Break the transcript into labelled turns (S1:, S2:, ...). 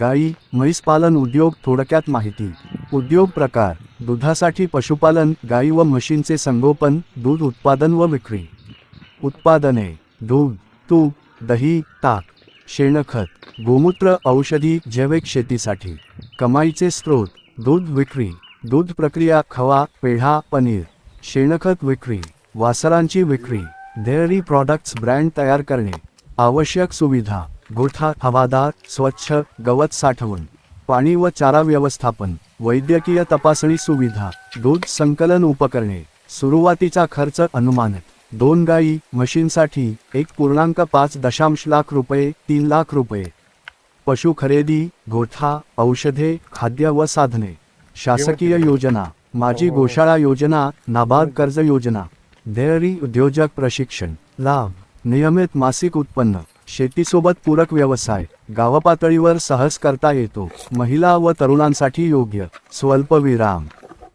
S1: गाई म्हैसपालन उद्योग थोडक्यात माहिती. उद्योग प्रकार दुधासाठी पशुपालन गाई व म्हशींचे संगोपन दूध उत्पादन व विक्री. उत्पादने दूध तूप दही ताक शेणखत गोमूत्र औषधी जैविक शेतीसाठी. कमाईचे स्रोत दूध विक्री दूध प्रक्रिया खवा पेढा पनीर शेणखत विक्री वासरांची विक्री डेअरी प्रॉडक्ट्स ब्रँड तयार करणे आवश्यक सुविधा. गोठा हवादार स्वच्छ गवत साठवण पाणी व चारा व्यवस्थापन वैद्यकीय तपासणी सुविधा दूध संकलन उपकरणे सुरुवातीचा खर्च अनुमानित दोन गाई म्हशींसाठी एक पूर्णांक पाच दशांश लाख रुपये तीन लाख रुपये. पशु खरेदी गोठा औषधे खाद्य व साधने. शासकीय योजना माझी गोशाळा योजना नाबाद कर्ज योजना. डेअरी उद्योजक प्रशिक्षण लाभ नियमित मासिक उत्पन्न. शेतीसोबत पूरक व्यवसाय गावपातळीवर सहज करता येतो. महिला व तरुणांसाठी योग्य. स्वल्पविराम.